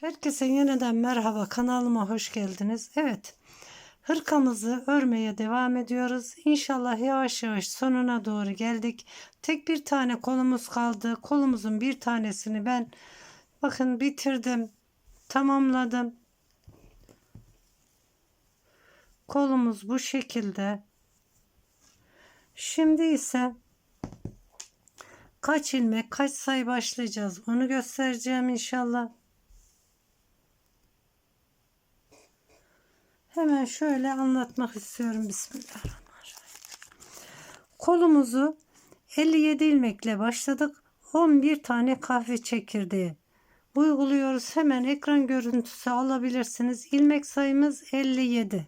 Herkese yeniden merhaba kanalıma hoş geldiniz. Evet hırkamızı örmeye devam ediyoruz. İnşallah yavaş yavaş sonuna doğru geldik. Tek bir tane kolumuz kaldı. Kolumuzun bir tanesini ben bakın bitirdim. Tamamladım. Kolumuz bu şekilde. Şimdi ise kaç ilmek kaç sayı başlayacağız onu göstereceğim inşallah. Hemen şöyle anlatmak istiyorum. Bismillahirrahmanirrahim. Kolumuzu 57 ilmekle başladık. 11 tane kahve çekirdeği uyguluyoruz. Hemen ekran görüntüsü alabilirsiniz. İlmek sayımız 57.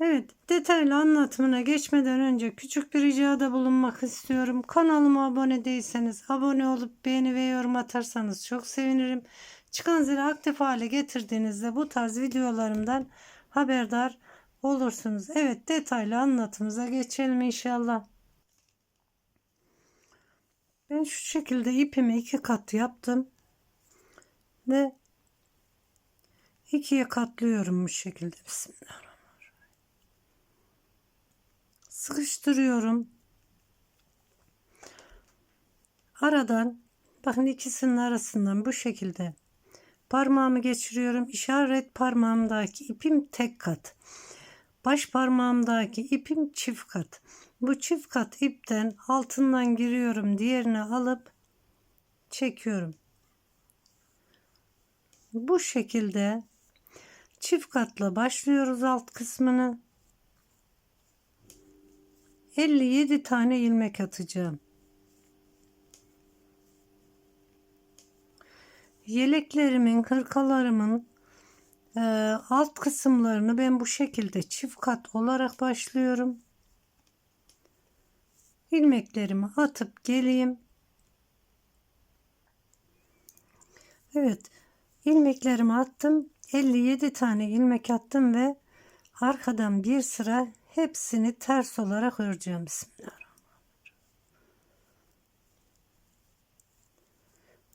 Evet, detaylı anlatımına geçmeden önce küçük bir ricada bulunmak istiyorum. Kanalıma abone değilseniz abone olup beğeni ve yorum atarsanız çok sevinirim. Çıkan zili aktif hale getirdiğinizde bu tarz videolarımdan haberdar olursunuz. Evet detaylı anlatımıza geçelim inşallah. Ben şu şekilde ipimi iki kat yaptım. Ve ikiye katlıyorum bu şekilde. Bismillahirrahmanirrahim. Sıkıştırıyorum. Aradan bakın ikisinin arasından bu şekilde Parmağımı geçiriyorum. İşaret parmağımdaki ipim tek kat. Baş parmağımdaki ipim çift kat. Bu çift kat ipten altından giriyorum. Diğerini alıp çekiyorum. Bu şekilde çift katla başlıyoruz alt kısmını. 57 tane ilmek atacağım. Yeleklerimin, hırkalarımın e, alt kısımlarını ben bu şekilde çift kat olarak başlıyorum. ilmeklerimi atıp geleyim. Evet, ilmeklerimi attım. 57 tane ilmek attım ve arkadan bir sıra hepsini ters olarak öreceğim. Bismillah.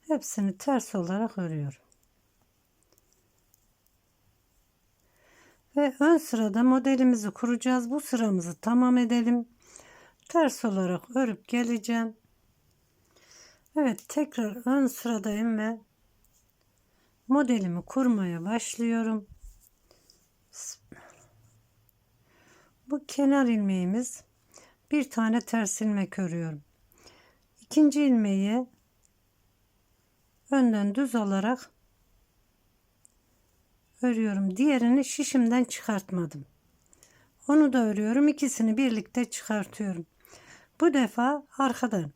Hepsini ters olarak örüyorum. Ve ön sırada modelimizi kuracağız. Bu sıramızı tamam edelim. Ters olarak örüp geleceğim. Evet tekrar ön sıradayım ve modelimi kurmaya başlıyorum. Bu kenar ilmeğimiz bir tane ters ilmek örüyorum. İkinci ilmeği önden düz olarak örüyorum. Diğerini şişimden çıkartmadım. Onu da örüyorum. İkisini birlikte çıkartıyorum. Bu defa arkadan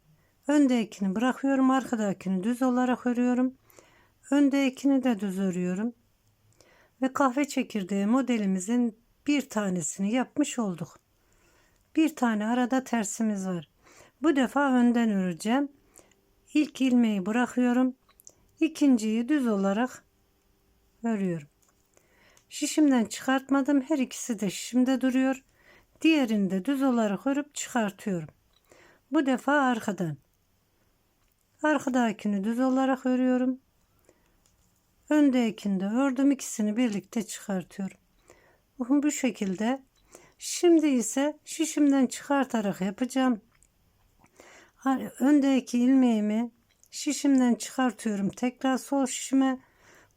öndekini bırakıyorum. Arkadakini düz olarak örüyorum. Öndekini de düz örüyorum. Ve kahve çekirdeği modelimizin bir tanesini yapmış olduk. Bir tane arada tersimiz var. Bu defa önden öreceğim. İlk ilmeği bırakıyorum ikinciyi düz olarak örüyorum. Şişimden çıkartmadım. Her ikisi de şişimde duruyor. Diğerini de düz olarak örüp çıkartıyorum. Bu defa arkadan. Arkadakini düz olarak örüyorum. Öndekini de ördüm. ikisini birlikte çıkartıyorum. Bu şekilde. Şimdi ise şişimden çıkartarak yapacağım. Öndeki ilmeğimi şişimden çıkartıyorum. Tekrar sol şişime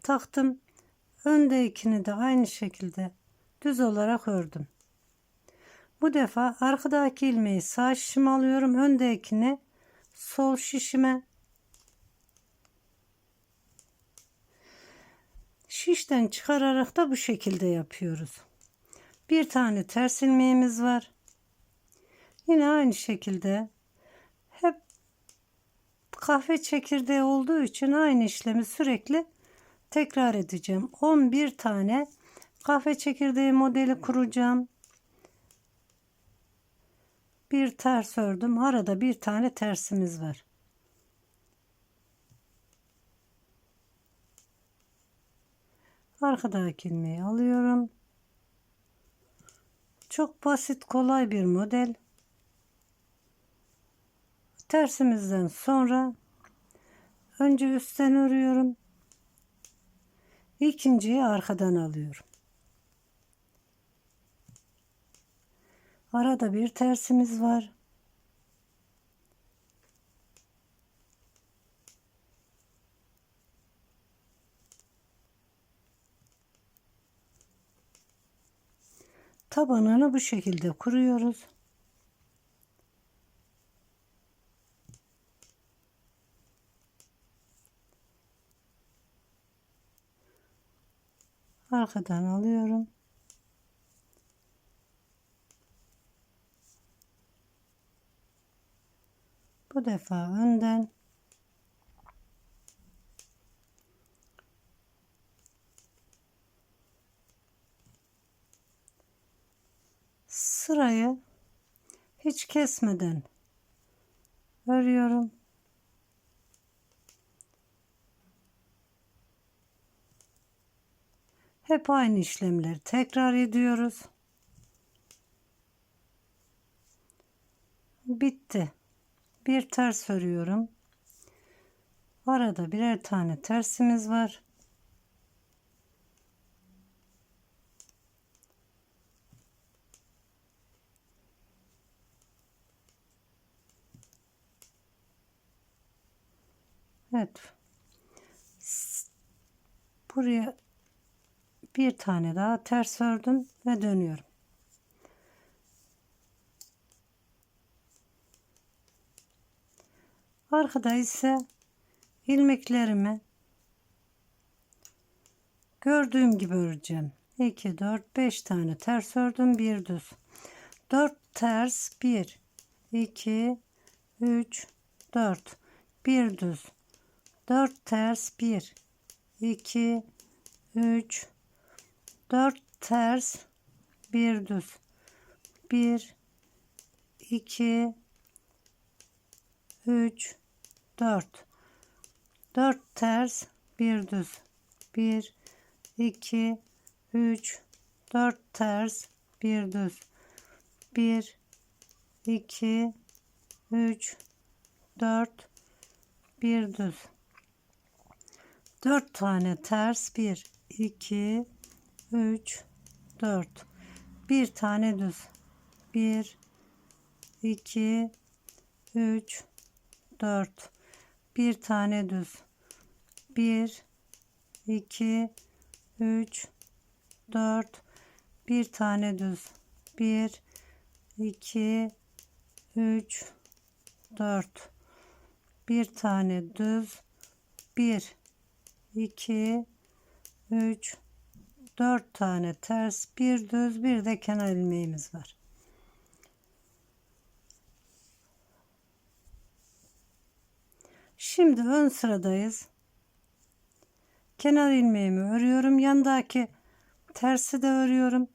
taktım. Öndekini de aynı şekilde düz olarak ördüm. Bu defa arkadaki ilmeği sağ şişime alıyorum. Öndekini sol şişime şişten çıkararak da bu şekilde yapıyoruz. Bir tane ters ilmeğimiz var. Yine aynı şekilde kahve çekirdeği olduğu için aynı işlemi sürekli tekrar edeceğim. 11 tane kahve çekirdeği modeli kuracağım. Bir ters ördüm. Arada bir tane tersimiz var. Arkadaki ilmeği alıyorum. Çok basit kolay bir model tersimizden sonra önce üstten örüyorum ikinciyi arkadan alıyorum. Arada bir tersimiz var. Tabanını bu şekilde kuruyoruz. Arkadan alıyorum. Bu defa önden sırayı hiç kesmeden örüyorum. Hep aynı işlemleri tekrar ediyoruz. Bitti. Bir ters örüyorum. Arada birer tane tersimiz var. Evet. Buraya bir tane daha ters ördüm ve dönüyorum. Arkada ise ilmeklerimi gördüğüm gibi öreceğim. 2 4 5 tane ters ördüm, bir düz. 4 ters, 1 2 3 4 bir düz. 4 ters, 1 2 3 4 ters, bir düz. 1 2 3 4 4 ters bir düz. 1 2 3 4 ters bir düz. 1 2 3 4 bir düz. 4 tane ters 1 2 3 4 bir tane düz. 1 2 3 4 bir tane düz. 1 2 3 4 bir tane düz. 1 2 3 4 bir tane düz. 1 2 3 4 tane ters bir düz bir de kenar ilmeğimiz var Şimdi ön sıradayız. Kenar ilmeğimi örüyorum. Yandaki tersi de örüyorum.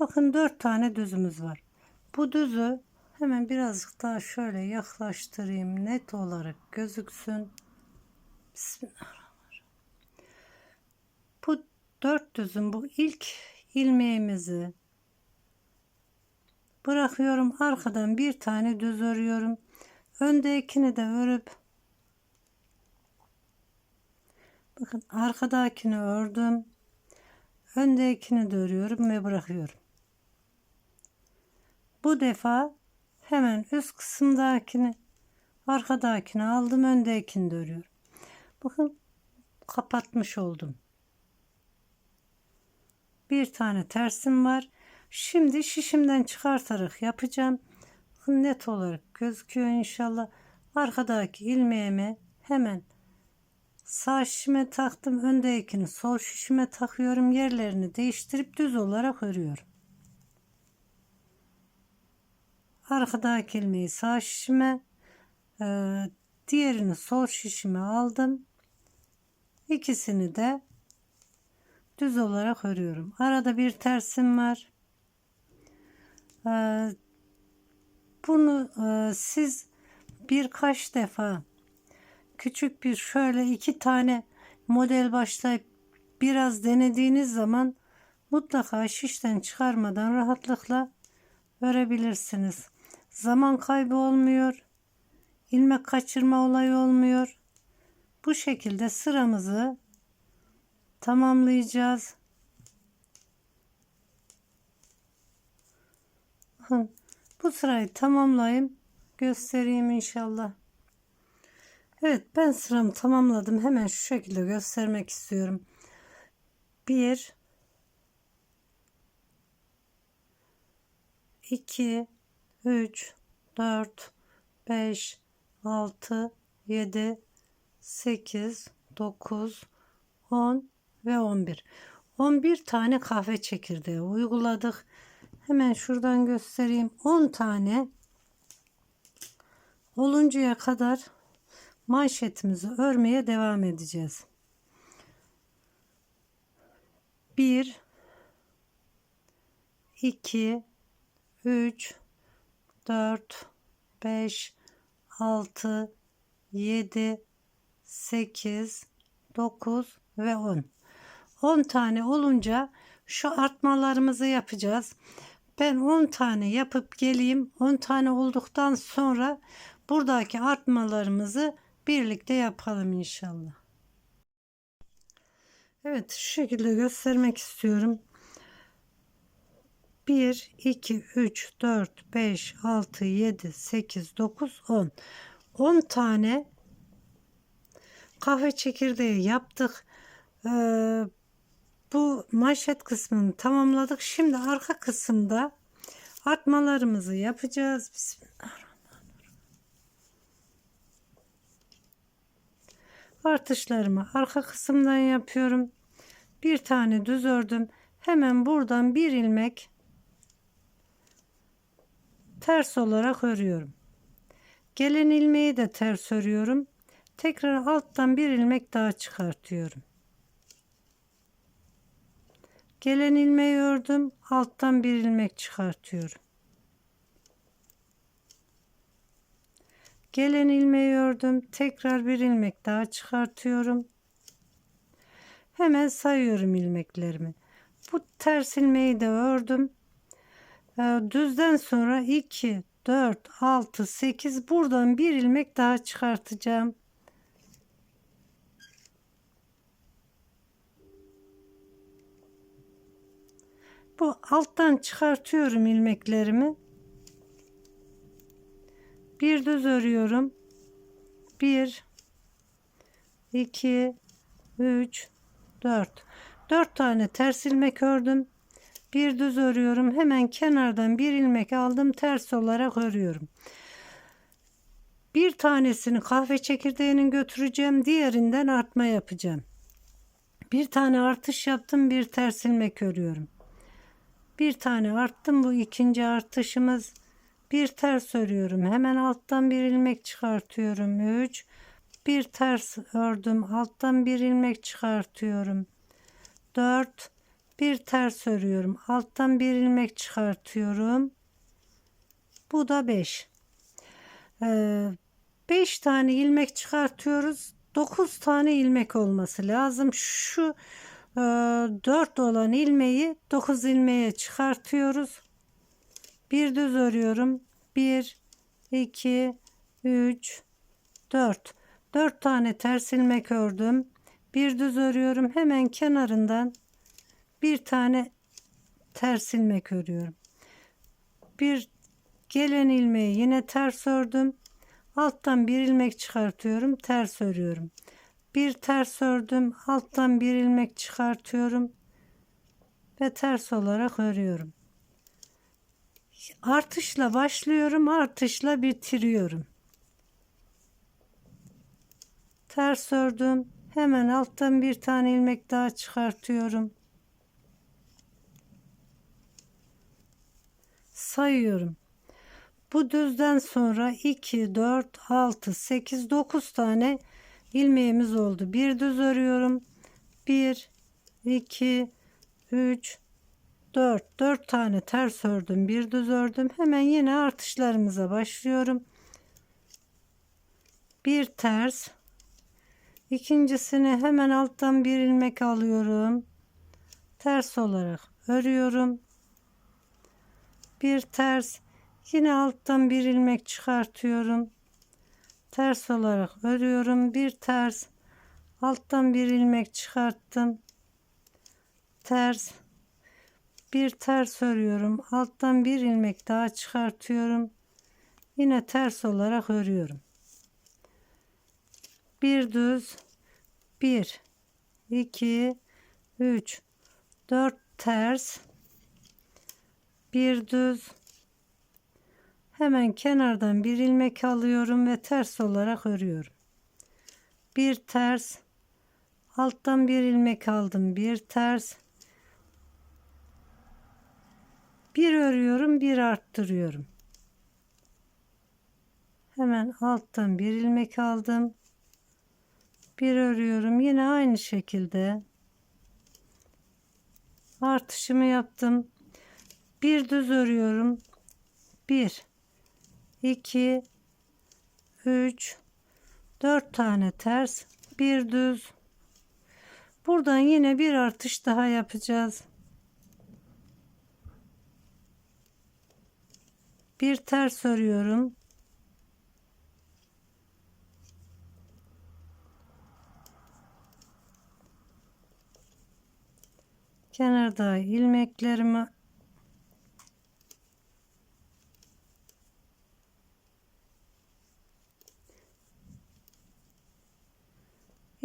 Bakın dört tane düzümüz var. Bu düzü hemen birazcık daha şöyle yaklaştırayım. Net olarak gözüksün. Bismillahirrahmanirrahim. Dört düzün bu ilk ilmeğimizi bırakıyorum. Arkadan bir tane düz örüyorum. Öndekini de örüp Bakın arkadakini ördüm. Öndekini de örüyorum ve bırakıyorum. Bu defa hemen üst kısımdakini arkadakini aldım öndekini de örüyorum. Bakın kapatmış oldum. Bir tane tersim var. Şimdi şişimden çıkartarak yapacağım. Net olarak gözüküyor inşallah. Arkadaki ilmeğimi hemen Sağ şişime taktım. Öndekini sol şişime takıyorum. Yerlerini değiştirip düz olarak örüyorum. Arkadaki ilmeği sağ şişime e, diğerini sol şişime aldım. İkisini de düz olarak örüyorum. Arada bir tersim var. E, bunu e, siz birkaç defa küçük bir şöyle iki tane model başlayıp biraz denediğiniz zaman mutlaka şişten çıkarmadan rahatlıkla örebilirsiniz. Zaman kaybı olmuyor. ilmek kaçırma olayı olmuyor. Bu şekilde sıramızı tamamlayacağız. Bu sırayı tamamlayayım. Göstereyim inşallah. Evet ben sıramı tamamladım. Hemen şu şekilde göstermek istiyorum. 1 2 3 4 5 6 7 8 9 10 ve 11 11 tane kahve çekirdeği uyguladık. Hemen şuradan göstereyim. 10 tane oluncaya kadar manşetimizi örmeye devam edeceğiz. 1 2 3 4 5 6 7 8 9 ve 10 10 tane olunca şu artmalarımızı yapacağız ben 10 tane yapıp geleyim 10 tane olduktan sonra buradaki artmalarımızı birlikte yapalım inşallah Evet şu şekilde göstermek istiyorum 1, 2, 3, 4, 5, 6, 7, 8, 9, 10. 10 tane kahve çekirdeği yaptık. Ee, bu manşet kısmını tamamladık. Şimdi arka kısımda artmalarımızı yapacağız. Bismillahirrahmanirrahim. Artışlarımı arka kısımdan yapıyorum. Bir tane düz ördüm. Hemen buradan bir ilmek ters olarak örüyorum. Gelen ilmeği de ters örüyorum. Tekrar alttan bir ilmek daha çıkartıyorum. Gelen ilmeği ördüm. Alttan bir ilmek çıkartıyorum. Gelen ilmeği ördüm. Tekrar bir ilmek daha çıkartıyorum. Hemen sayıyorum ilmeklerimi. Bu ters ilmeği de ördüm. Ee, düzden sonra 2 4 6 8 buradan bir ilmek daha çıkartacağım bu alttan çıkartıyorum ilmeklerimi. Bir düz örüyorum. 1 2 3 4 4 tane ters ilmek ördüm. Bir düz örüyorum. Hemen kenardan bir ilmek aldım. Ters olarak örüyorum. Bir tanesini kahve çekirdeğinin götüreceğim. Diğerinden artma yapacağım. Bir tane artış yaptım. Bir ters ilmek örüyorum bir tane arttım bu ikinci artışımız. Bir ters örüyorum hemen alttan bir ilmek çıkartıyorum 3 bir ters ördüm alttan bir ilmek çıkartıyorum 4 bir ters örüyorum alttan bir ilmek çıkartıyorum bu da 5 5 tane ilmek çıkartıyoruz 9 tane ilmek olması lazım. Şu 4 olan ilmeği 9 ilmeğe çıkartıyoruz bir düz örüyorum 1 2 3 4 4 tane ters ilmek ördüm bir düz örüyorum hemen kenarından bir tane ters ilmek örüyorum. Bir gelen ilmeği yine ters ördüm. Alttan bir ilmek çıkartıyorum, ters örüyorum. Bir ters ördüm, alttan bir ilmek çıkartıyorum ve ters olarak örüyorum. Artışla başlıyorum, artışla bitiriyorum. Ters ördüm, hemen alttan bir tane ilmek daha çıkartıyorum. sayıyorum. Bu düzden sonra 2, 4, 6, 8, 9 tane ilmeğimiz oldu. Bir düz örüyorum. 1, 2, 3, 4. 4 tane ters ördüm. Bir düz ördüm. Hemen yine artışlarımıza başlıyorum. Bir ters. İkincisini hemen alttan bir ilmek alıyorum. Ters olarak örüyorum bir ters yine alttan bir ilmek çıkartıyorum ters olarak örüyorum. Bir ters. Alttan bir ilmek çıkarttım. Ters. Bir ters örüyorum. Alttan bir ilmek daha çıkartıyorum. Yine ters olarak örüyorum. Bir düz. Bir iki üç dört ters. Bir düz hemen kenardan bir ilmek alıyorum ve ters olarak örüyorum. Bir ters alttan bir ilmek aldım bir ters. Bir örüyorum bir arttırıyorum. Hemen alttan bir ilmek aldım. Bir örüyorum yine aynı şekilde. Artışımı yaptım. Bir düz örüyorum. 1 2 3 4 tane ters bir düz. Buradan yine bir artış daha yapacağız. Bir ters örüyorum. Kenarda ilmeklerimi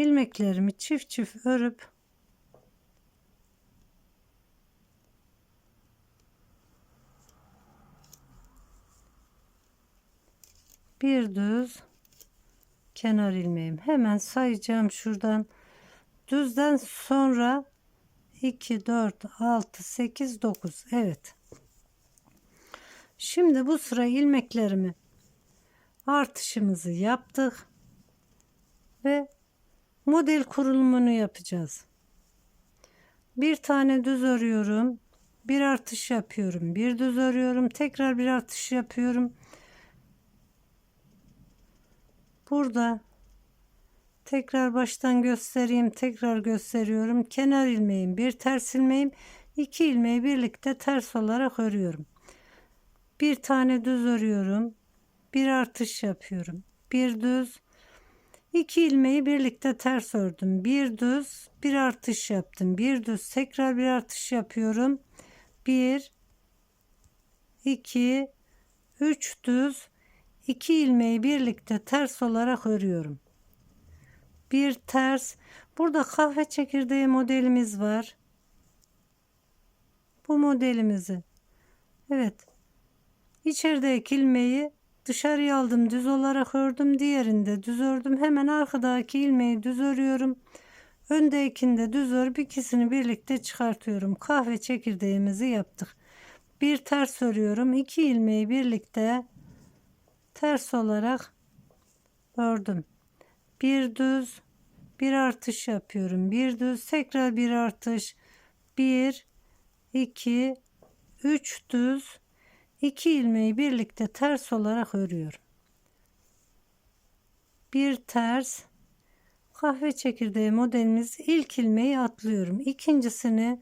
ilmeklerimi çift çift örüp bir düz kenar ilmeğim hemen sayacağım şuradan. Düzden sonra 2 4 6 8 9 evet. Şimdi bu sıra ilmeklerimi artışımızı yaptık ve model kurulumunu yapacağız. Bir tane düz örüyorum. Bir artış yapıyorum. Bir düz örüyorum. Tekrar bir artış yapıyorum. Burada tekrar baştan göstereyim tekrar gösteriyorum. Kenar ilmeğim bir ters ilmeğim. İki ilmeği birlikte ters olarak örüyorum. Bir tane düz örüyorum. Bir artış yapıyorum. Bir düz iki ilmeği birlikte ters ördüm. Bir düz bir artış yaptım. Bir düz tekrar bir artış yapıyorum. Bir iki üç düz. İki ilmeği birlikte ters olarak örüyorum. Bir ters. Burada kahve çekirdeği modelimiz var. Bu modelimizi evet içerideki ilmeği dışarıya aldım düz olarak ördüm diğerinde düz ördüm. Hemen arkadaki ilmeği düz örüyorum. Öndekinde düz örüp ikisini birlikte çıkartıyorum. Kahve çekirdeğimizi yaptık. Bir ters örüyorum. İki ilmeği birlikte ters olarak ördüm. Bir düz bir artış yapıyorum. Bir düz tekrar bir artış. Bir iki üç düz iki ilmeği birlikte ters olarak örüyorum bir ters. Kahve çekirdeği modelimiz ilk ilmeği atlıyorum. İkincisini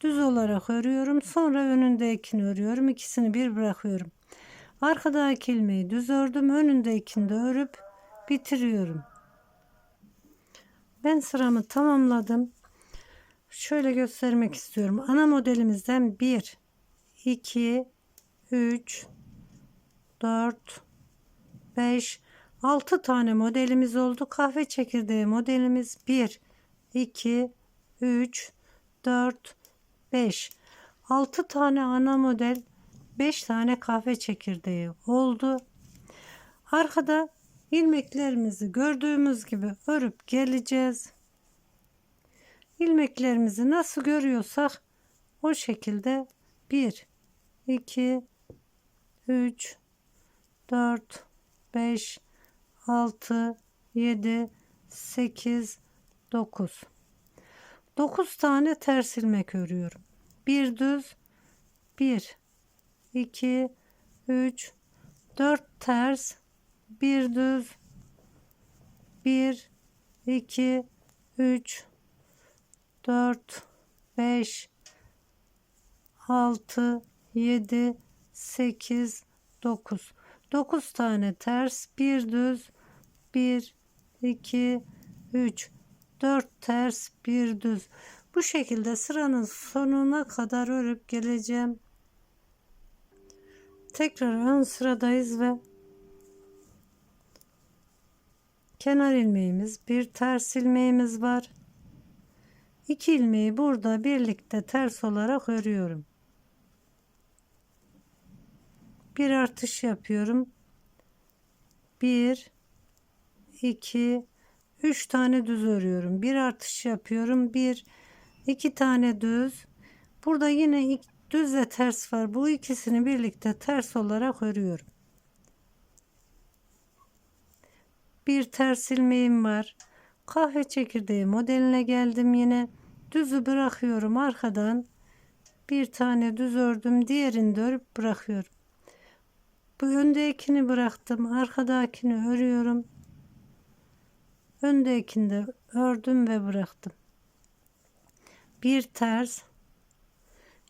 düz olarak örüyorum. Sonra önündekini örüyorum. İkisini bir bırakıyorum. Arkadaki ilmeği düz ördüm. Önündekini de örüp bitiriyorum. Ben sıramı tamamladım. Şöyle göstermek istiyorum. Ana modelimizden 1, 2, 3, 4, 5, 6 tane modelimiz oldu. Kahve çekirdeği modelimiz 1, 2, 3, 4, 5. 6 tane ana model, 5 tane kahve çekirdeği oldu. Arkada ilmeklerimizi gördüğümüz gibi örüp geleceğiz. İlmeklerimizi nasıl görüyorsak o şekilde 1 2 3 4 5 6 7 8 9 9 tane ters ilmek örüyorum. Bir düz 1 2 3 4 ters bir düz bir iki üç dört beş altı yedi sekiz dokuz dokuz tane ters bir düz bir iki üç dört ters bir düz Bu şekilde sıranın sonuna kadar örüp geleceğim. Tekrar ön sıradayız ve kenar ilmeğimiz, bir ters ilmeğimiz var. İki ilmeği burada birlikte ters olarak örüyorum. Bir artış yapıyorum. Bir, iki, üç tane düz örüyorum. Bir artış yapıyorum. Bir, iki tane düz. Burada yine düzle ters var. Bu ikisini birlikte ters olarak örüyorum. Bir ters ilmeğim var. Kahve çekirdeği modeline geldim yine. Düzü bırakıyorum arkadan. Bir tane düz ördüm. Diğerini de örüp bırakıyorum. Bu öndekini bıraktım. Arkadakini örüyorum. Öndekini de ördüm ve bıraktım. Bir ters.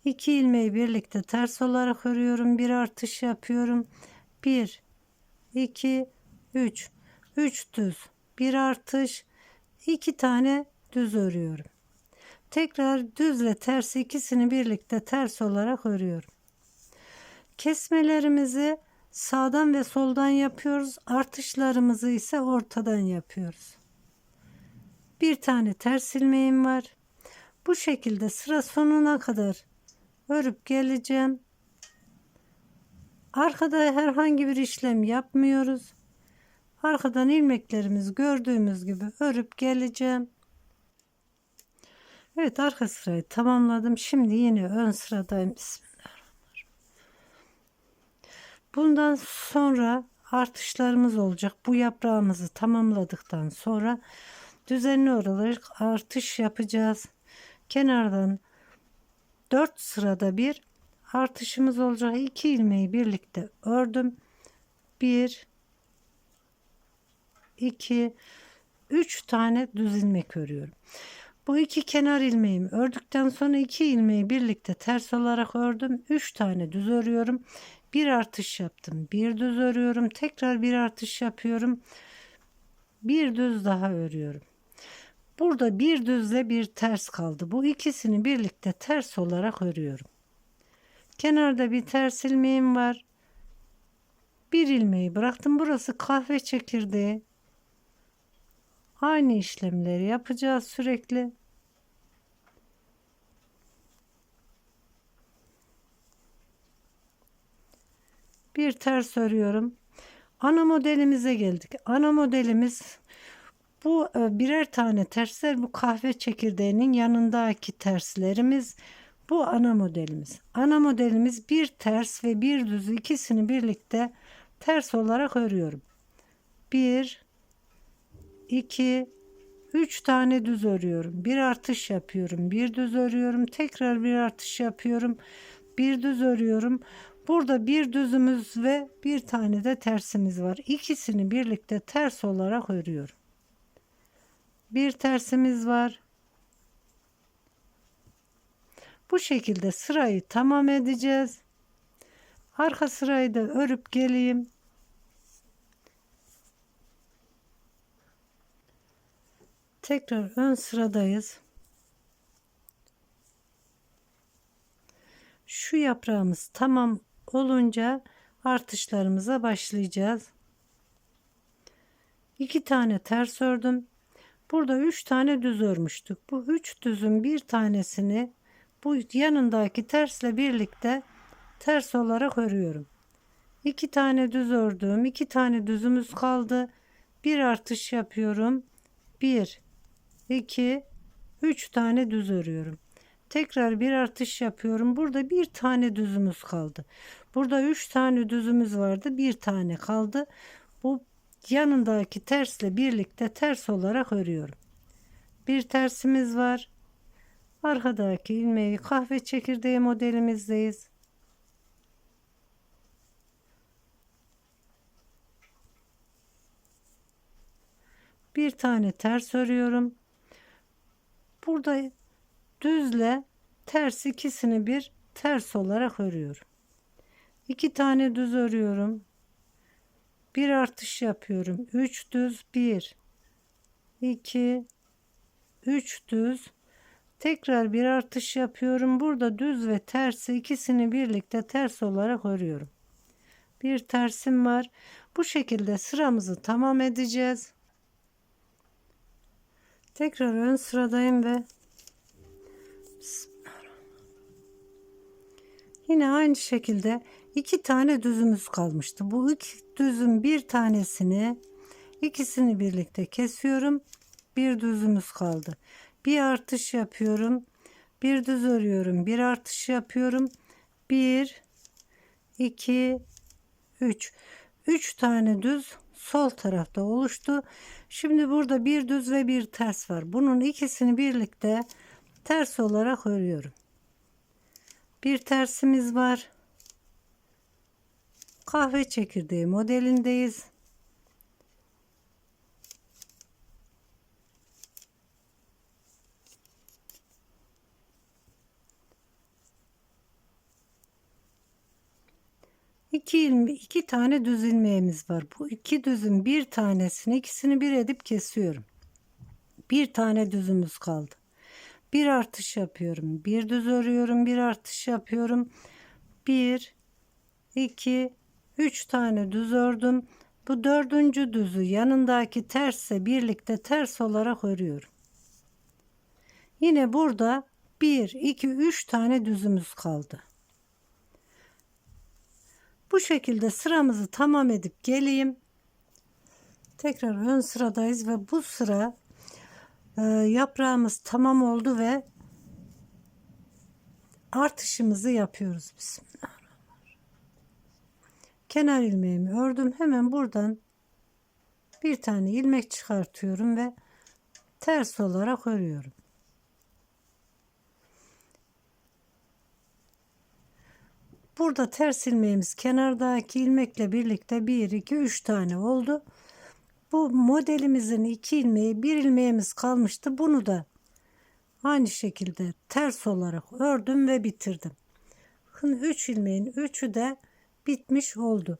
iki ilmeği birlikte ters olarak örüyorum. Bir artış yapıyorum. Bir, iki, üç. Üç düz. Bir artış. iki tane düz örüyorum. Tekrar düzle ters ikisini birlikte ters olarak örüyorum. Kesmelerimizi sağdan ve soldan yapıyoruz. Artışlarımızı ise ortadan yapıyoruz. Bir tane ters ilmeğim var. Bu şekilde sıra sonuna kadar örüp geleceğim. Arkada herhangi bir işlem yapmıyoruz. Arkadan ilmeklerimiz gördüğümüz gibi örüp geleceğim. Evet arka sırayı tamamladım. Şimdi yine ön sıradayım. Bismillahirrahmanirrahim. Bundan sonra artışlarımız olacak. Bu yaprağımızı tamamladıktan sonra düzenli olarak artış yapacağız. Kenardan 4 sırada bir artışımız olacak. 2 ilmeği birlikte ördüm. 1 2 3 tane düz ilmek örüyorum. Bu iki kenar ilmeğimi ördükten sonra iki ilmeği birlikte ters olarak ördüm. 3 tane düz örüyorum. Bir artış yaptım. Bir düz örüyorum. Tekrar bir artış yapıyorum. Bir düz daha örüyorum. Burada bir düzle bir ters kaldı. Bu ikisini birlikte ters olarak örüyorum. Kenarda bir ters ilmeğim var. Bir ilmeği bıraktım. Burası kahve çekirdeği. Aynı işlemleri yapacağız sürekli. Bir ters örüyorum. Ana modelimize geldik. Ana modelimiz bu e, birer tane tersler bu kahve çekirdeğinin yanındaki terslerimiz. Bu ana modelimiz. Ana modelimiz bir ters ve bir düz ikisini birlikte ters olarak örüyorum. 1 2 3 tane düz örüyorum. Bir artış yapıyorum. Bir düz örüyorum. Tekrar bir artış yapıyorum. Bir düz örüyorum. Burada bir düzümüz ve bir tane de tersimiz var. İkisini birlikte ters olarak örüyorum. Bir tersimiz var. Bu şekilde sırayı tamam edeceğiz. Arka sırayı da örüp geleyim. Tekrar ön sıradayız. Şu yaprağımız tamam olunca artışlarımıza başlayacağız. İki tane ters ördüm. Burada üç tane düz örmüştük. Bu üç düzün bir tanesini bu yanındaki tersle birlikte ters olarak örüyorum. İki tane düz ördüm. iki tane düzümüz kaldı. Bir artış yapıyorum. Bir, 2 3 tane düz örüyorum. Tekrar bir artış yapıyorum. Burada bir tane düzümüz kaldı. Burada 3 tane düzümüz vardı. Bir tane kaldı. Bu yanındaki tersle birlikte ters olarak örüyorum. Bir tersimiz var. Arkadaki ilmeği kahve çekirdeği modelimizdeyiz. Bir tane ters örüyorum. Burada düzle ters ikisini bir ters olarak örüyorum. İki tane düz örüyorum. Bir artış yapıyorum. Üç düz bir, iki, üç düz. Tekrar bir artış yapıyorum. Burada düz ve tersi ikisini birlikte ters olarak örüyorum. Bir tersim var. Bu şekilde sıramızı tamam edeceğiz. Tekrar ön sıradayım ve Yine aynı şekilde iki tane düzümüz kalmıştı. Bu iki düzün bir tanesini ikisini birlikte kesiyorum. Bir düzümüz kaldı. Bir artış yapıyorum. Bir düz örüyorum. Bir artış yapıyorum. Bir, iki, üç. Üç tane düz sol tarafta oluştu. Şimdi burada bir düz ve bir ters var. Bunun ikisini birlikte ters olarak örüyorum. Bir tersimiz var. Kahve çekirdeği modelindeyiz. İki, ilmi, iki tane düz ilmeğimiz var. Bu iki düzün bir tanesini ikisini bir edip kesiyorum. Bir tane düzümüz kaldı. Bir artış yapıyorum. Bir düz örüyorum. Bir artış yapıyorum. Bir, iki, üç tane düz ördüm. Bu dördüncü düzü yanındaki terse birlikte ters olarak örüyorum. Yine burada bir, iki, üç tane düzümüz kaldı. Bu şekilde sıramızı tamam edip geleyim. Tekrar ön sıradayız ve bu sıra e, yaprağımız tamam oldu ve artışımızı yapıyoruz. Bismillahirrahmanirrahim. Kenar ilmeğimi ördüm. Hemen buradan bir tane ilmek çıkartıyorum ve ters olarak örüyorum. Burada ters ilmeğimiz kenardaki ilmekle birlikte 1 2 3 tane oldu. Bu modelimizin iki ilmeği bir ilmeğimiz kalmıştı. Bunu da aynı şekilde ters olarak ördüm ve bitirdim. Bakın 3 ilmeğin üçü de bitmiş oldu.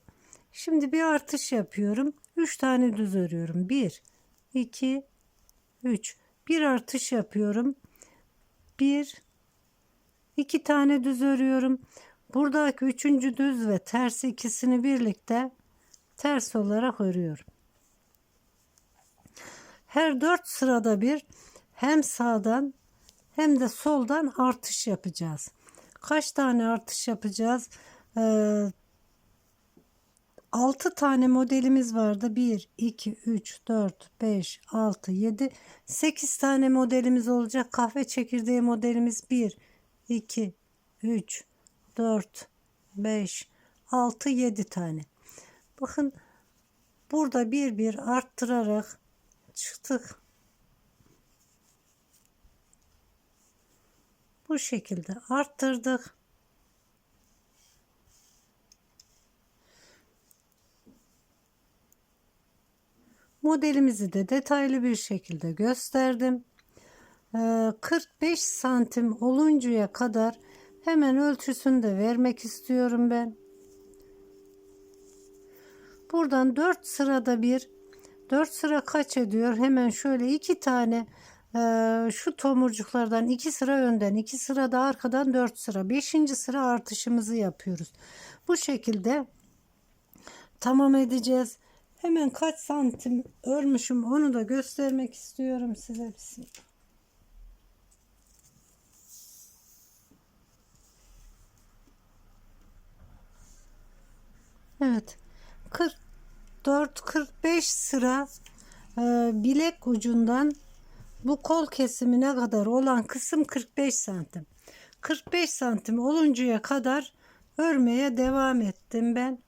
Şimdi bir artış yapıyorum. 3 tane düz örüyorum. 1 2 3 bir artış yapıyorum. 1 2 tane düz örüyorum. Buradaki üçüncü düz ve ters ikisini birlikte ters olarak örüyorum. Her dört sırada bir hem sağdan hem de soldan artış yapacağız. Kaç tane artış yapacağız? Ee, 6 tane modelimiz vardı. 1, 2, 3, 4, 5, 6, 7, 8 tane modelimiz olacak. Kahve çekirdeği modelimiz 1, 2, 3, 4, 5, 6, 7 tane. Bakın burada bir bir arttırarak çıktık. Bu şekilde arttırdık. Modelimizi de detaylı bir şekilde gösterdim. 45 Ee, santim oluncaya kadar hemen ölçüsünü de vermek istiyorum ben. Buradan 4 sırada bir 4 sıra kaç ediyor? Hemen şöyle iki tane e, şu tomurcuklardan iki sıra önden iki sıra da arkadan 4 sıra 5. sıra artışımızı yapıyoruz. Bu şekilde tamam edeceğiz. Hemen kaç santim örmüşüm onu da göstermek istiyorum size. Bismillah. Evet. 44-45 sıra e, bilek ucundan bu kol kesimine kadar olan kısım 45 santim. 45 santim oluncaya kadar örmeye devam ettim ben.